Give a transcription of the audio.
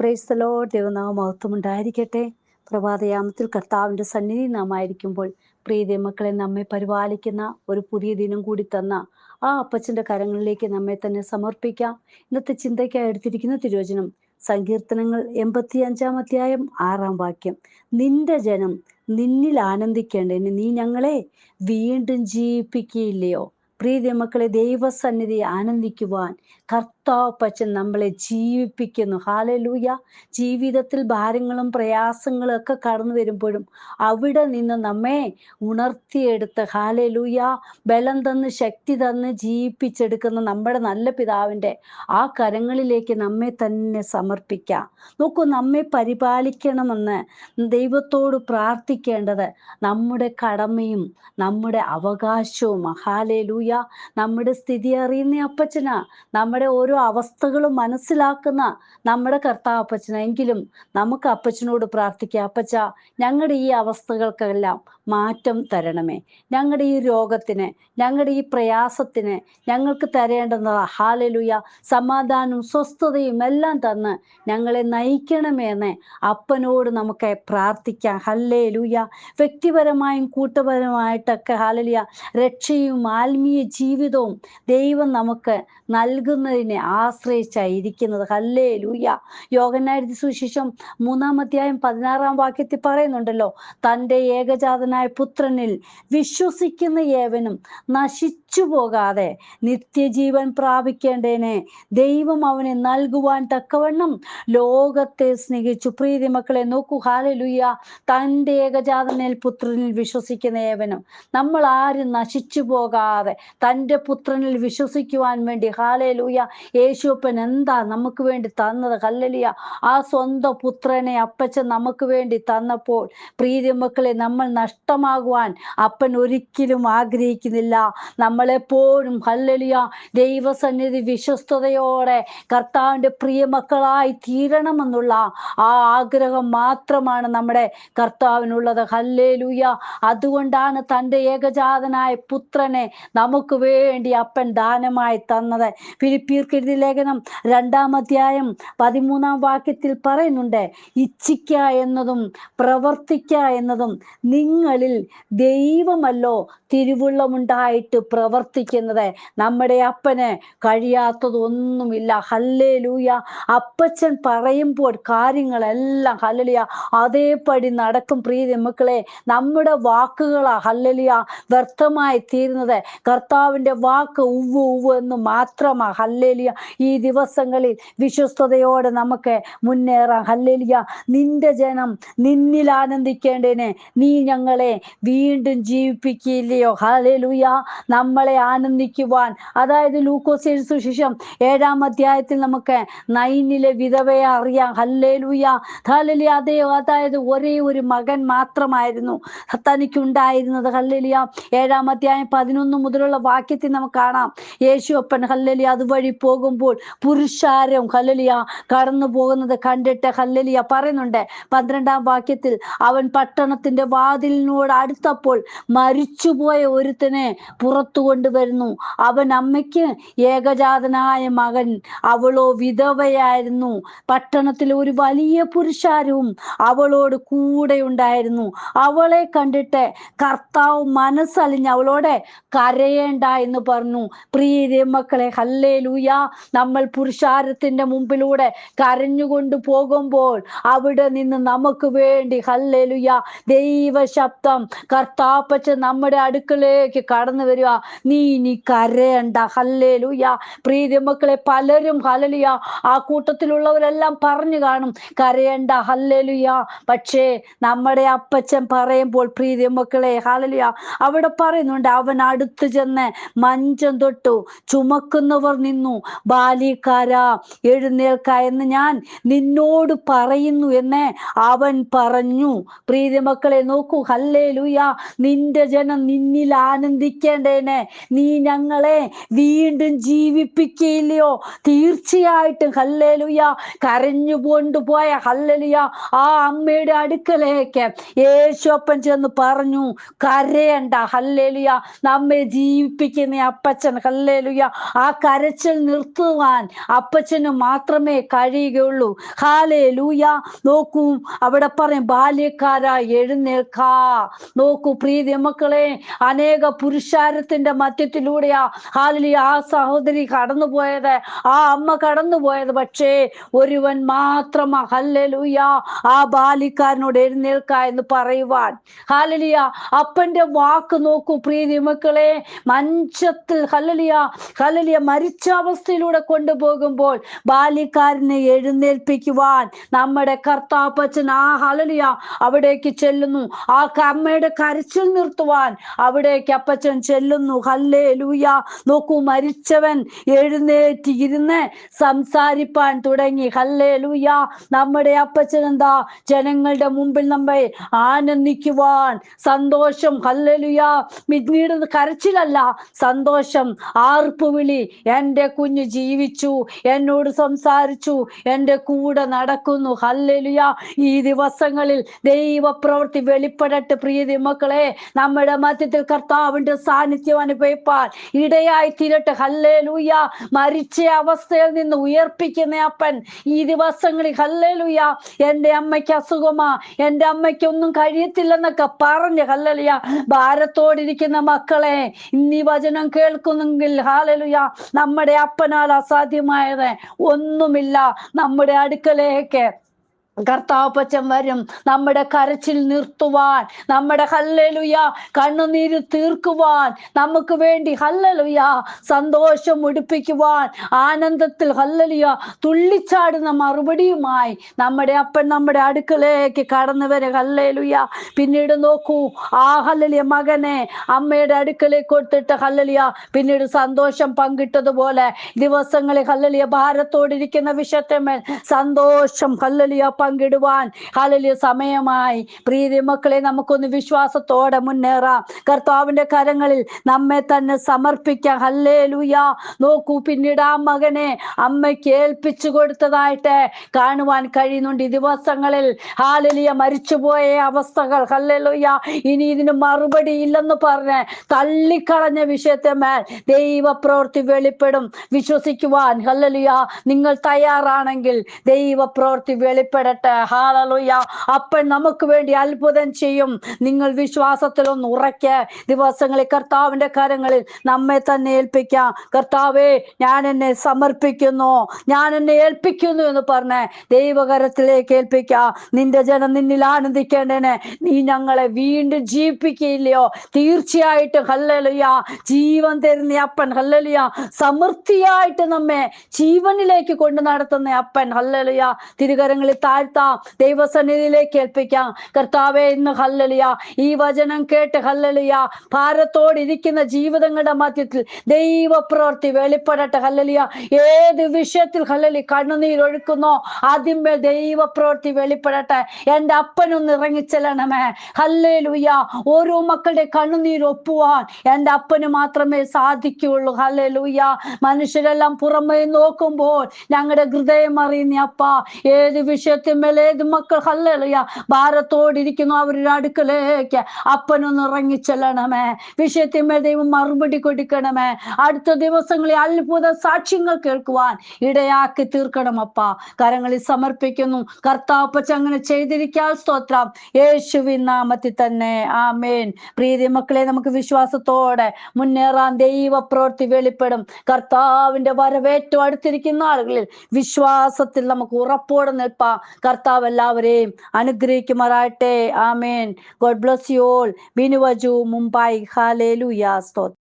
പ്രൈസ്തലോ ദൈവനാമ മഹത്വം ഉണ്ടായിരിക്കട്ടെ. പ്രഭാതയാമത്തിൽ കർത്താവിന്റെ സന്നിധി നാം ആയിരിക്കുമ്പോൾ പ്രീതി മക്കളെ നമ്മെ പരിപാലിക്കുന്ന ഒരു പുതിയ ദിനം കൂടി തന്ന ആ അപ്പച്ചന്റെ കരങ്ങളിലേക്ക് നമ്മെ തന്നെ സമർപ്പിക്കാം. ഇന്നത്തെ ചിന്തയ്ക്കായി എടുത്തിരിക്കുന്ന തിരുവചനം സങ്കീർത്തനങ്ങൾ എൺപത്തി അഞ്ചാം അധ്യായം ആറാം വാക്യം. നിന്റെ ജനം നിന്നിൽ ആനന്ദിക്കേണ്ടതിന് നീ ഞങ്ങളെ വീണ്ടും ജീവിപ്പിക്കുകയില്ലയോ? പ്രീതി മക്കളെ ദൈവസന്നിധി ആനന്ദിക്കുവാൻ കർത്താവ് പച്ചൻ നമ്മളെ ജീവിപ്പിക്കുന്നു. ഹാലലൂയ. ജീവിതത്തിൽ ഭാരങ്ങളും പ്രയാസങ്ങളും ഒക്കെ കടന്നു വരുമ്പോഴും അവിടെ നിന്ന് നമ്മെ ഉണർത്തിയെടുത്ത് ഹാലലൂയ ബലം തന്ന് ശക്തി തന്ന് ജീവിപ്പിച്ചെടുക്കുന്ന നമ്മുടെ നല്ല പിതാവിന്റെ ആ കരങ്ങളിലേക്ക് നമ്മെ തന്നെ സമർപ്പിക്കാം. നോക്കൂ നമ്മെ പരിപാലിക്കണമെന്ന് ദൈവത്തോട് പ്രാർത്ഥിക്കേണ്ടത് നമ്മുടെ കടമയും നമ്മുടെ അവകാശവും ഹാലലൂയ. നമ്മുടെ സ്ഥിതി അറിയുന്ന അപ്പച്ചനാ. നമ്മുടെ ഓരോ അവസ്ഥകളും മനസ്സിലാക്കുന്ന നമ്മുടെ കർത്താവ് അപ്പച്ചനെങ്കിലും നമുക്ക് അപ്പച്ചനോട് പ്രാർത്ഥിക്കാം. അപ്പച്ച ഞങ്ങളുടെ ഈ അവസ്ഥകൾക്കെല്ലാം മാറ്റം തരണമേ. ഞങ്ങളുടെ ഈ രോഗത്തിന് ഞങ്ങളുടെ ഈ പ്രയാസത്തിന് ഞങ്ങൾക്ക് തരേണ്ടുന്ന ഹാലലുയ സമാധാനവും സ്വസ്ഥതയും എല്ലാം തന്ന് ഞങ്ങളെ നയിക്കണമെന്ന് അപ്പനോട് നമുക്ക് പ്രാർത്ഥിക്കാം. ഹല്ലേ ലുയ വ്യക്തിപരമായും കൂട്ടപരമായിട്ടൊക്കെ ഹാലലിയ രക്ഷയും ആത്മീയ ജീവിതവും ദൈവം നമുക്ക് നൽകുന്നതിനെ ആശ്രയിച്ചായിരിക്കുന്നത്. ഹല്ലേ ലൂയ യോഗനായിരുത്തി സുശേഷം മൂന്നാം അധ്യായം പതിനാറാം വാക്യത്തിൽ പറയുന്നുണ്ടല്ലോ തന്റെ ഏകജാതനായ പുത്രനിൽ വിശ്വസിക്കുന്ന ഏവനും നശിച്ചു പോകാതെ നിത്യജീവൻ പ്രാപിക്കേണ്ടേനെ. ദൈവം അവനെ നൽകുവാൻ തക്കവണ്ണം ലോകത്തെ സ്നേഹിച്ചു. പ്രീതി മക്കളെ നോക്കൂ ഹാലലുയ്യ. തന്റെ ഏകജാതനിൽ പുത്രനിൽ വിശ്വസിക്കുന്ന ഏവനും. നമ്മൾ ആരും നശിച്ചു പോകാതെ തന്റെ പുത്രനിൽ വിശ്വസിക്കുവാൻ വേണ്ടി ഹാലലുയ്യ. യേശുപ്പൻ എന്താ നമുക്ക് വേണ്ടി തന്നത്? ഹല്ലലിയ ആ സ്വന്തം പുത്രനെ അപ്പച്ചൻ നമുക്ക് വേണ്ടി തന്നപ്പോൾ പ്രീതി മക്കളെ നമ്മൾ നഷ്ടമാകുവാൻ അപ്പൻ ഒരിക്കലും ആഗ്രഹിക്കുന്നില്ല. നമ്മളെപ്പോഴും ഹല്ലലിയ ദൈവസന്നിധി വിശ്വസ്തയോടെ കർത്താവിന്റെ പ്രിയ മക്കളായി തീരണമെന്നുള്ള ആ ആഗ്രഹം മാത്രമാണ് നമ്മുടെ കർത്താവിനുള്ളത്. ഹല്ലേലൂയ. അതുകൊണ്ടാണ് തന്റെ ഏകജാതനായ പുത്രനെ നമുക്ക് വേണ്ടി അപ്പൻ ദാനമായി തന്നത്. ഫിലിപ്പീർക്കെഴുതി ലേഖനം രണ്ടാം അധ്യായം പതിമൂന്നാം വാക്യത്തിൽ പറയുന്നുണ്ട് ഇച്ഛിക്ക എന്നതും പ്രവർത്തിക്ക എന്നതും നിങ്ങളിൽ ദൈവമല്ലോ തിരുവുള്ളമുണ്ടായിട്ട് പ്രവർത്തിക്കുന്നത്. നമ്മുടെ അപ്പന് കഴിയാത്തതൊന്നുമില്ല. ഹല്ലേ ലൂയ അപ്പച്ചൻ പറയുമ്പോൾ കാര്യങ്ങളെല്ലാം ഹല്ലലിയ അതേപടി നടക്കും. പ്രീതി മക്കളെ നമ്മുടെ വാക്കുകളാ ഹല്ലലിയ വ്യർത്ഥമായി തീരുന്നത്. കർത്താവിന്റെ വാക്ക് ഉവ്വ് ഉവ്വ് എന്ന് മാത്രമാ ഹല്ലേലിയ. ഈ ദിവസങ്ങളിൽ വിശ്വസ്തയോടെ നമുക്ക് മുന്നേറാം. ഹല്ലേലിയ. നിന്റെ ജനം നിന്നിൽ ആനന്ദിക്കേണ്ടതിന് നീ ഞങ്ങളെ വീണ്ടും ജീവിപ്പിക്കില്ലയോ? ഹല്ലേലൂയ. നമ്മളെ ആനന്ദിക്കുവാൻ. അതായത് ലൂക്കോസ് സുശേഷം ഏഴാം അധ്യായത്തിൽ നമുക്ക് നൈനിലെ വിധവയെ അറിയാം. ഹല്ലേലൂയ. ഹലലിയ അതെയോ അതായത് ഒരേ ഒരു മകൻ മാത്രമായിരുന്നു തനിക്കുണ്ടായിരുന്നത്. ഹല്ലലിയ. ഏഴാം അധ്യായം പതിനൊന്ന് മുതലുള്ള വാക്യത്തിൽ നമുക്ക് കാണാം. യേശു അപ്പൻ ഹല്ലലിയ അതുവഴി പോകുമ്പോൾ പുരുഷാരം ഹല്ലലിയ കടന്നു പോകുന്നത് കണ്ടിട്ട് ഹല്ലലിയ പറയുന്നുണ്ട്. പന്ത്രണ്ടാം വാക്യത്തിൽ അവൻ പട്ടണത്തിന്റെ വാതിലിനോട് അടുത്തപ്പോൾ മരിച്ചുപോയ ഒരുത്തനെ പുറത്തു കൊണ്ടുവരുന്നു. അവൻ അമ്മയ്ക്ക് ഏകജാതനായ മകൻ. അവളോ വിധവയായിരുന്നു. പട്ടണത്തിലെ ഒരു വലിയ പുരുഷാരവും അവളോട് കൂടെ ഉണ്ടായിരുന്നു അവളെ കണ്ടിട്ട് കർത്താവ് മനസ്സലിഞ്ഞ് അവളോടെ കരയേണ്ട എന്ന് പറഞ്ഞു. പ്രിയ മക്കളെ ഹല്ലേ ലൂയ നമ്മൾ പുരുഷാരത്തിന്റെ മുമ്പിലൂടെ കരഞ്ഞുകൊണ്ട് പോകുമ്പോൾ അവിടെ നിന്ന് നമുക്ക് വേണ്ടി ഹല്ലേ ലുയ ദൈവ ശബ്ദം കർത്താപ്പച്ച നമ്മുടെ അടുക്കളേക്ക് കടന്നു വരിക നീ ഇനി കരയണ്ട. ഹല്ലേ ലൂയ പ്രീതി മക്കളെ പലരും ഹലലിയ ആ കൂട്ടത്തിലുള്ളവരെല്ലാം പറഞ്ഞു കാണും. കരയണ്ട ഹല്ലേലുയ. പക്ഷേ നമ്മുടെ അപ്പച്ചൻ പറയുമ്പോൾ പ്രീതി മക്കളെ ഹലലിയ അവിടെ പറയുന്നുണ്ട് അവൻ അടുത്ത് ചെന്ന് മഞ്ചം തൊട്ടു. ചുമക്കുന്നവർ നിന്നു. ബാലിക്കാര എഴുന്നേൽക്ക എന്ന് ഞാൻ നിന്നോട് പറയുന്നു എന്ന് അവൻ പറഞ്ഞു. പ്രീതി മക്കളെ നോക്കൂ ഹല്ലേ ലൂയ നിന്റെ ജനം നിന്നിൽ ആനന്ദിക്കേണ്ടേനെ. നീ ഞങ്ങളെ വീണ്ടും ജീവിപ്പിക്കയില്ലയോ തീർച്ചയായിട്ടും ഹല്ലേലൂയ. കരഞ്ഞു കൊണ്ടുപോയ ഹല്ലലുയ ആ അമ്മയുടെ അടുക്കലേക്ക് യേശുപ്പൻ ചെന്ന് പറഞ്ഞു കരയണ്ട ഹല്ലേലുയ. നമ്മെ ജീവിപ്പിക്കുന്ന അപ്പച്ചൻ ഹല്ലേലുയ ആ കരച്ചിൽ നിർത്തുവാൻ അപ്പച്ചന് മാത്രമേ കഴിയുകയുള്ളൂ. ഹാലേ ലൂയ നോക്കൂ അവിടെ പറയും ബാല്യക്കാരായി എഴുന്നേൽക്കാ. നോക്കൂ പ്രീതി മക്കളെ അനേക പുരുഷാരത്തിന്റെ മധ്യത്തിലൂടെയാ ഹാലി ആ സഹോദരി കടന്നുപോയത് ആ അമ്മ കടന്നുപോയത്. പക്ഷേ ഒരുവൻ മാത്രം ഹല്ലലൂയ ആ ബാലിക്കാരനോട് എഴുന്നേൽക്ക എന്ന് പറയുവാൻ. ഹാലലിയ അപ്പന്റെ വാക്ക് നോക്കൂ പ്രീതി മക്കളെ. മഞ്ചത്തിൽ ഹല്ലലിയ ഹല്ലലിയ മരിച്ച അവസ്ഥയിലൂടെ കൊണ്ടുപോകുമ്പോൾ ബാലിക്കാരനെ എഴുന്നേൽപ്പിക്കുവാൻ നമ്മുടെ കർത്താപ്പച്ചൻ ആ ഹലലിയ അവിടേക്ക് ചെല്ലുന്നു. ആ അമ്മയുടെ കരച്ചിൽ നിർത്തുവാൻ അവിടേക്ക് അപ്പച്ചൻ ചെല്ലുന്നു. ഹല്ലേ ലൂയ നോക്കൂ മരിച്ചവൻ എഴുന്നേറ്റ് ഇരുന്ന് സംസാരിപ്പാൻ തുടങ്ങി. ഹല്ലേ ലൂയ നമ്മുടെ അപ്പച്ചൻ എന്താ? ജനങ്ങളുടെ മുമ്പിൽ നമ്മെ ആനന്ദിക്കുവാൻ സന്തോഷം. ഹല്ലേ ലൂയ പിന്നീട് കരച്ചിലല്ല സന്തോഷം. ആർപ്പുവിളി എന്റെ കുഞ്ഞ് ജീവിച്ചു എന്നോട് സംസാരിച്ചു എന്റെ കൂടെ നടക്കുന്നു. ഹല്ലലുയ. ഈ ദിവസങ്ങളിൽ ദൈവപ്രവൃത്തി വെളിപ്പെടട്ടെ പ്രിയ മക്കളെ നമ്മുടെ മധ്യത്തിൽ കർത്താവിന്റെ സാന്നിധ്യം അനുഭവിപ്പാൻ ഇടയായി തീരട്ടെ. ഹല്ലേലൂയ. മരിച്ച അവസ്ഥയിൽ നിന്ന് ഉയർപ്പിക്കുന്ന അപ്പൻ ഈ ദിവസങ്ങളിൽ ഹല്ലേ ലൂയ എന്റെ അമ്മയ്ക്ക് അസുഖമാ. എന്റെ അമ്മയ്ക്ക് ഒന്നും കഴിയത്തില്ലെന്നൊക്കെ പറഞ്ഞ് ഹല്ലലുയ. ഭാരത്തോടിരിക്കുന്ന മക്കളെ ഇന്നീ വചനം കേൾക്കുന്നെങ്കിൽ ഹാലലുയ നമ്മുടെ അപ്പനാൽ അസാധ്യമായത്. ഒന്നുമില്ല. നമ്മുടെ അടുക്കലേക്ക് കർത്താപ്പച്ചൻ വരും നമ്മുടെ കരച്ചിൽ നിർത്തുവാൻ നമ്മുടെ ഹല്ലലുയ കണ്ണുനീര് തീർക്കുവാൻ നമുക്ക് വേണ്ടി ഹല്ലലുയ സന്തോഷം ഉടുപ്പിക്കുവാൻ ആനന്ദത്തിൽ ഹല്ലലുയ തുള്ളിച്ചാടുന്ന മറുപടിയുമായി നമ്മുടെ അപ്പൻ നമ്മുടെ അടുക്കളേക്ക് കടന്നു വരെ ഹല്ലലുയ. പിന്നീട് നോക്കൂ ആ ഹല്ലലിയ മകനെ അമ്മയുടെ അടുക്കളേക്ക് കൊടുത്തിട്ട് ഹല്ലലിയ പിന്നീട് സന്തോഷം പങ്കിട്ടതുപോലെ ദിവസങ്ങളിൽ ഹല്ലലിയ ഭാരത്തോടിരിക്കുന്ന വിഷയത്തെമേൽ സന്തോഷം ഹല്ലലിയ പങ്കിടുവാൻ. ഹലലിയ സമയമായി. പ്രീതി മക്കളെ നമുക്കൊന്ന് വിശ്വാസത്തോടെ മുന്നേറാം. കർത്താവിന്റെ കരങ്ങളിൽ നമ്മെ തന്നെ സമർപ്പിക്കാം. ഹല്ലേ ലൂയ നോക്കൂ പിന്നീട് ആ മകനെ അമ്മയ്ക്ക് ഏൽപ്പിച്ചു കൊടുത്തതായിട്ട് കാണുവാൻ കഴിയുന്നുണ്ട്. ഈ ദിവസങ്ങളിൽ ഹാലലിയ മരിച്ചുപോയ അവസ്ഥകൾ. ഹല്ലേലൂയ. ഇനി ഇതിന് മറുപടി ഇല്ലെന്ന് പറഞ്ഞ് തള്ളിക്കളഞ്ഞ വിഷയത്തെ മേൽ ദൈവപ്രവൃത്തി വെളിപ്പെടും. വിശ്വസിക്കുവാൻ. ഹല്ലലിയ. നിങ്ങൾ തയ്യാറാണെങ്കിൽ ദൈവപ്രവൃത്തി വെളിപ്പെടട്ടെ. ഹാലലുയ അപ്പൻ നമുക്ക് വേണ്ടി അത്ഭുതം ചെയ്യും. നിങ്ങൾ വിശ്വാസത്തിൽ ഒന്ന് ഉറയ്ക്ക് ദിവസങ്ങളിൽ കർത്താവിന്റെ കാര്യങ്ങളിൽ നമ്മെ തന്നെ ഏൽപ്പിക്കാം. കർത്താവേ ഞാൻ എന്നെ സമർപ്പിക്കുന്നു. ഞാൻ എന്നെ ഏൽപ്പിക്കുന്നു എന്ന് പറഞ്ഞ് ദൈവകരത്തിലേക്ക് ഏൽപ്പിക്കാം നിന്റെ ജനം നിന്നിൽ ആനന്ദിക്കേണ്ടതിന് നീ ഞങ്ങളെ വീണ്ടും ജീവിപ്പിക്കുകയില്ലയോ? തീർച്ചയായിട്ടും. ഹല്ലലുയ ജീവൻ തരുന്ന അപ്പൻ. ഹല്ലലുയ സമൃദ്ധിയായിട്ട് നമ്മെ ജീവനിലേക്ക് കൊണ്ടു നടത്തുന്ന അപ്പൻ. ഹല്ലലുയ തിരുകരങ്ങളിൽ താഴ്ത്താം ദൈവസന്നിധിയിലേക്ക് ഏൽപ്പിക്കാം. കർത്താവെ ഇന്ന് ഹല്ലലിയ. ഈ വചനം കേട്ട് ഹല്ലലിയ. ഭാരത്തോടിരിക്കുന്ന ജീവിതങ്ങളുടെ മധ്യത്തിൽ ദൈവപ്രവൃത്തി വെളിപ്പെടട്ടെ. ഹല്ലലിയ. ഏത് വിഷയത്തിൽ ഹല്ലലി കണ്ണുനീരൊഴുക്കുന്നോ ആദ്യമേ ദൈവപ്രവൃത്തി വെളിപ്പെടട്ടെ. എന്റെ അപ്പനൊന്ന് ഇറങ്ങിച്ചെല്ലണമേ. ഹല്ലലുയ. ഓരോ മക്കളുടെ കണ്ണുനീർ ഒപ്പുവാൻ എന്റെ അപ്പന് മാത്രമേ സാധിക്കുകയുള്ളൂ. ഹല്ലലുയ. മനുഷ്യരെല്ലാം പുറമേ നോക്കുമ്പോൾ ഞങ്ങളുടെ ഹൃദയം അറിയുന്ന അപ്പ ഏത് വിഷയത്തിന്മേൽ ഏത് മക്കൾ ഹല്ലേലൂയ. ഭാരത്തോടിരിക്കുന്നു അവരുടെ അടുക്കലേക്ക്. അപ്പനൊന്ന് ഇറങ്ങിച്ചെല്ലണമേ. വിഷയത്തിന്മേൽ ദൈവം മറുപടി കൊടുക്കണമേ. അടുത്ത ദിവസങ്ങളിൽ അത്ഭുത സാക്ഷ്യങ്ങൾ കേൾക്കുവാൻ ഇടയാക്കി തീർക്കണം അപ്പ. കരങ്ങളിൽ സമർപ്പിക്കുന്നു. കർത്താപ്പച്ച അങ്ങനെ ചെയ്തിരിക്കാൻ സ്തോത്രം. യേശുവിൻ നാമത്തിൽ തന്നെ. ആമേൻ. പ്രീതി മക്കളെ നമുക്ക് വിശ്വാസത്തോടെ മുന്നേറാൻ ദൈവപ്രവൃത്തി വെളിപ്പെടും. കർത്താവിന്റെ വരവേറ്റവും അടുത്തിരിക്കുന്ന ആളുകളിൽ വിശ്വാസത്തിൽ നമുക്ക് ഉറപ്പോടെ നിൽപ്പാം. കർത്താവ് എല്ലാവരെയും അനുഗ്രഹിക്കുമാറാട്ടെ ആമേൻ. God bless you all. ബിനുവജു Mumbai ഹാലേലു സ്തോത്രം.